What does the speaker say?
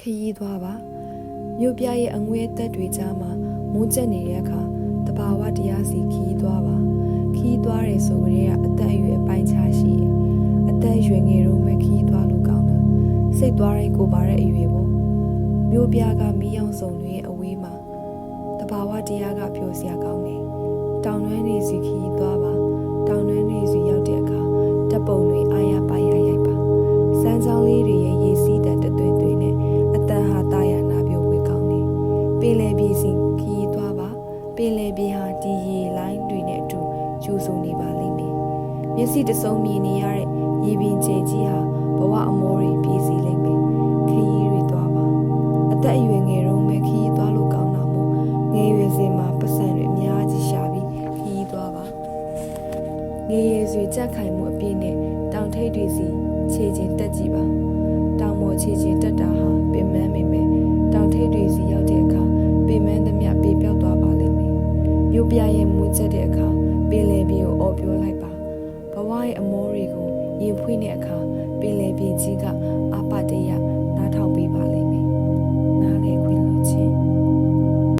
ခရီးသွားပါမြို့ပြရဲ့အငွေအသက်တွေကြားမှာမိုးကျက်နေတဲ့အခါတဘာဝတရားစီခရီးသွားပါခရီးသွားတယ်ဆိုကြတဲ့အသက်အရွယ်အပိုင်းခြားရှိရဲ့အသက်အရွယ်ငယ်တော့မှခရီးသွားလို့ကောင်းတာစိတ်သွားတဲ့ကိုပါတဲ့အရွယ်ပေါ့မြို့ပြကမီးအောင်စုံတွေရဲ့အဝေးမှာတဘာဝတရားကပြောစရာကောင်းတယ်တောင်တွင်းနေစီခရီးသွားပါတောင်တွင်းနေစီရောက်တဲ့အခါတပ်ပုံတွေအာရပါရရိုက်ပါစမ်းချောင်းလေးတွေ ပင်လယ်ပြည်စီခရီးသွားပါပင်လယ်ပြည်ဟာဒီရေလိုင်းတွေနဲ့အတူကျူဆုံနေပါလိမ့်မယ်မျက်စိတစ်စုံမြင်နေရတဲ့ရေပြင်ကျယ်ကြီးဟာဘဝအမောတွေပြည်စီလိမ့်မယ်ခရီးတွေသွားပါအသက်အရွယ်ငယ်တုန်းပဲခရီးသွားလို့ကောင်းတာမို့ငယ်ရွယ်စဉ်မှာပတ်စံတွေအများကြီးရှာပြီးခရီးသွားပါငရေရွေကြက်ခိုင်မှုအပြည့်နဲ့တောင်ထိပ်တွေစီခြေချင်းတက်ကြည့်ပါတောင်ပေါ်ခြေချင်း ချက်တဲ့အခါပင်လယ်ပြင်ကိုအော်ပြောလိုက်ပါဘဝရဲ့အမောတွေကိုရင်ဖွင့်တဲ့အခါပင်လယ်ပြင်ကြီးက